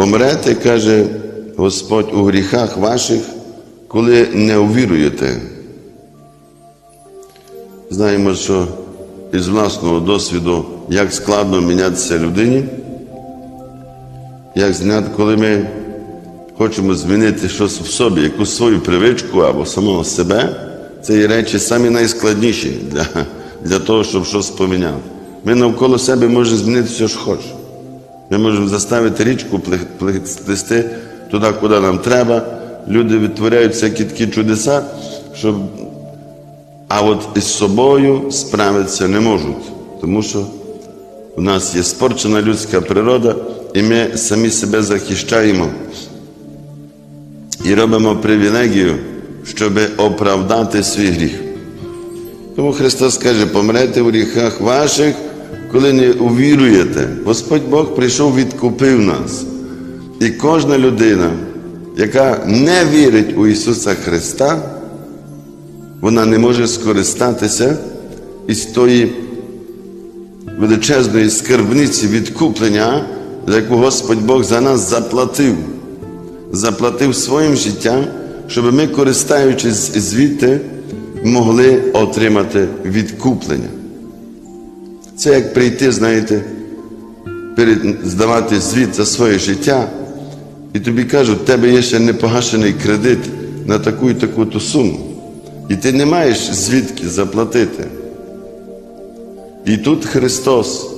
Помрете, каже Господь, у гріхах ваших, коли не увіруєте. Знаємо, що із власного досвіду, як складно мінятися людині, як зняти, коли ми хочемо змінити щось в собі, якусь свою привичку або самого себе, це є речі самі найскладніші для, для того, щоб щось поміняти. Ми навколо себе можемо змінити все, що хочемо. Ми можемо заставити річку пле- пле- плисти туди, куди нам треба. Люди відтворяють всякі такі чудеса, щоб... а от із собою справитися не можуть, тому що у нас є спорчена людська природа, і ми самі себе захищаємо і робимо привілегію, щоб оправдати свій гріх. Тому Христос каже, помрете в гріхах ваших, коли не увіруєте. Господь Бог прийшов, відкупив нас. І кожна людина, яка не вірить у Ісуса Христа, вона не може скористатися із тої величезної скарбниці відкуплення, за яку Господь Бог за нас заплатив. Заплатив своїм життям, щоб ми, користаючись звідти, могли отримати відкуплення. Це як прийти, знаєте, здавати звіт за своє життя, і тобі кажуть, в тебе є ще непогашений кредит на таку і таку ту суму. І ти не маєш звідки заплатити. І тут Христос,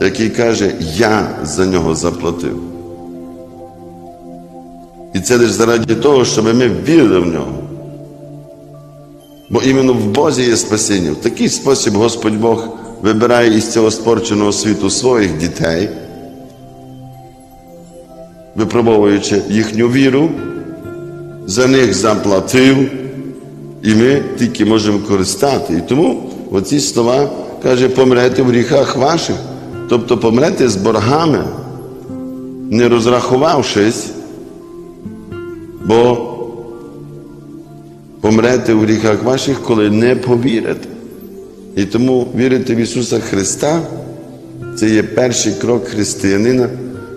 який каже, я за нього заплатив. І це лише заради того, щоб ми вірили в нього. Бо іменно в Бозі є спасіння. В такий спосіб Господь Бог вибирає із цього спорченого світу своїх дітей, випробовуючи їхню віру, за них заплатив, і ми тільки можемо користати. І тому оці слова каже, помрете в гріхах ваших, тобто помрете з боргами, не розрахувавшись, бо помрете в гріхах ваших, коли не повірите. І тому вірити в Ісуса Христа це є перший крок християнина,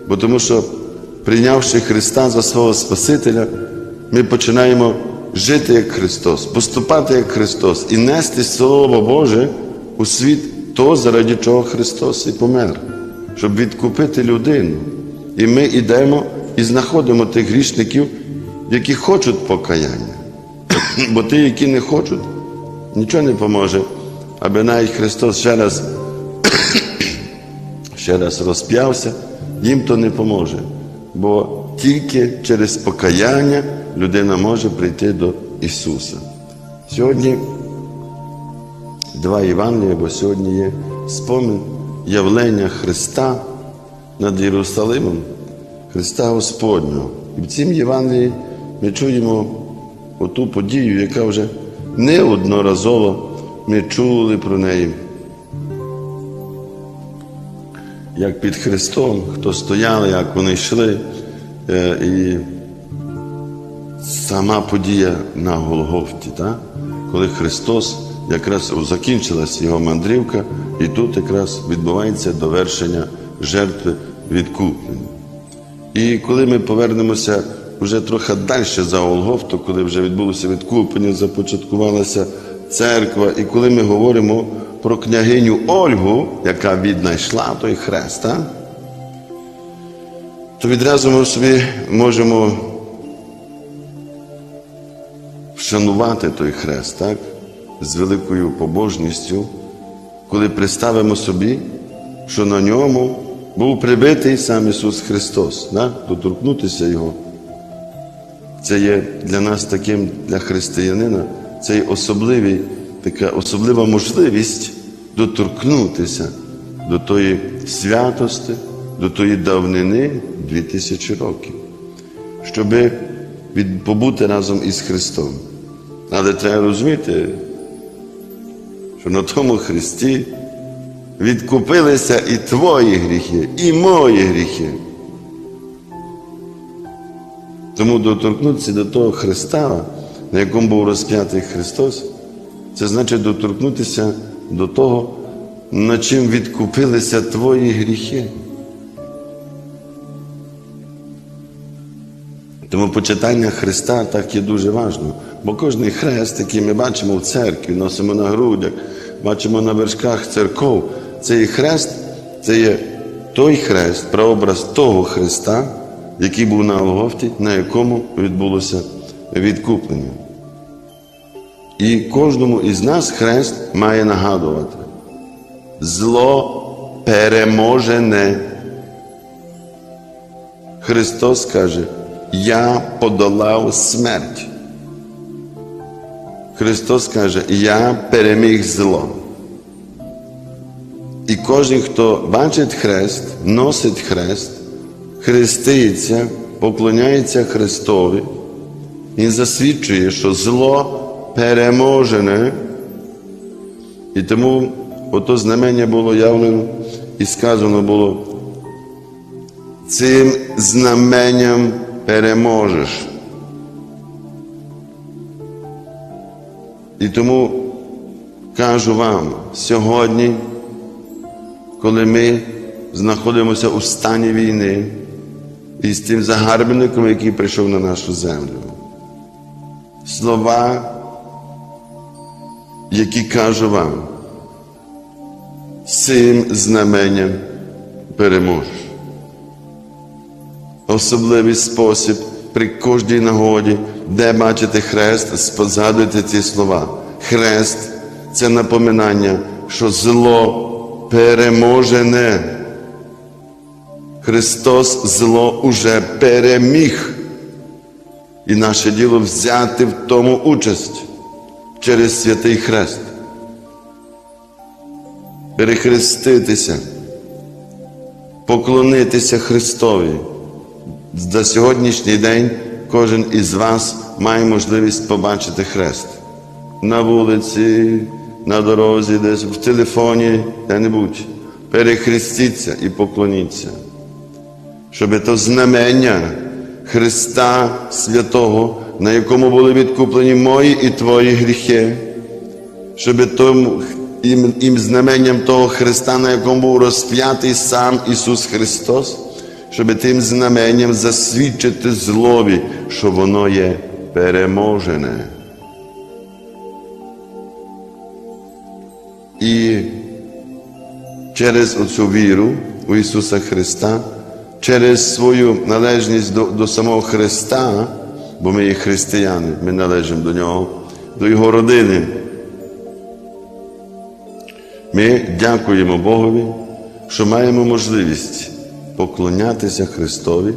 бо тому що, прийнявши Христа за свого Спасителя, ми починаємо жити як Христос, поступати як Христос і нести Слово Боже у світ то, заради чого Христос і помер, щоб відкупити людину. І ми йдемо і знаходимо тих грішників, які хочуть покаяння. Бо ті, які не хочуть, нічого не поможе, аби навіть Христос ще раз, ще раз розп'явся, їм то не поможе. Бо тільки через покаяння людина може прийти до Ісуса. Сьогодні два Євангелія, бо сьогодні є спомин явлення Христа над Єрусалимом, Христа Господнього. І в цім Євангелії ми чуємо оту подію, яка вже неодноразово ми чули про неї. Як під Христом, хто стояли, як вони йшли, е, і сама подія на Голгофті, так? коли Христос якраз закінчилась його мандрівка, і тут якраз відбувається довершення жертви відкуплення. І коли ми повернемося вже трохи далі за Голгофту, коли вже відбулося відкуплення, започаткувалася церква, і коли ми говоримо про княгиню Ольгу, яка віднайшла той хрест, так? то відразу ми собі можемо вшанувати той хрест, так? з великою побожністю, коли представимо собі, що на ньому був прибитий сам Ісус Христос, так? доторкнутися Його. Це є для нас таким, для християнина, це особливий, така особлива можливість доторкнутися до тої святости, до тої давнини 2000 років, щоб побути разом із Христом. Але треба розуміти, що на тому Христі відкупилися і твої гріхи, і мої гріхи. Тому доторкнутися до того Христа, на якому був розп'ятий Христос, це значить доторкнутися до того, на чим відкупилися твої гріхи. Тому почитання Христа так є дуже важливо. Бо кожний хрест, який ми бачимо в церкві, носимо на грудях, бачимо на вершках церков, цей хрест це є той хрест, прообраз того Христа, який був на Голгофті, на якому відбулося відкуплення. І кожному із нас хрест має нагадувати. Зло переможене. Христос каже, я подолав смерть. Христос каже, я переміг зло. І кожен, хто бачить хрест, носить хрест, хреститься, поклоняється Христові, він засвідчує, що зло переможене. І тому ото знамення було явлено і сказано було, цим знаменням переможеш. І тому кажу вам сьогодні, коли ми знаходимося у стані війни із тим загарбником, який прийшов на нашу землю, слова, які кажу вам, цим знаменням переможеш. Особливий спосіб при кожній нагоді, де бачите хрест, згадуйте ці слова. Хрест це напоминання, що зло переможене. Христос зло уже переміг. І наше діло взяти в тому участь через святий хрест. Перехреститися, поклонитися Христові. За сьогоднішній день кожен із вас має можливість побачити хрест на вулиці, на дорозі, десь в телефоні, де-небудь. Перехрестіться і поклоніться, щоб то знамення Христа Святого, на якому були відкуплені мої і твої гріхи, щоб тому їм, їм знаменням того Христа, на якому був розп'ятий сам Ісус Христос, щоб тим знаменням засвідчити злові, що воно є переможене. І через оцю віру у Ісуса Христа, через свою належність до, до самого Христа, бо ми є християни, ми належимо до Нього, до Його родини. Ми дякуємо Богові, що маємо можливість поклонятися Христові,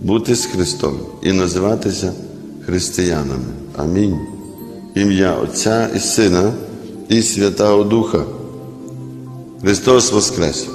бути з Христом і називатися християнами. Амінь. Ім'я Отця і Сина і Святого Духа. Христос Воскрес!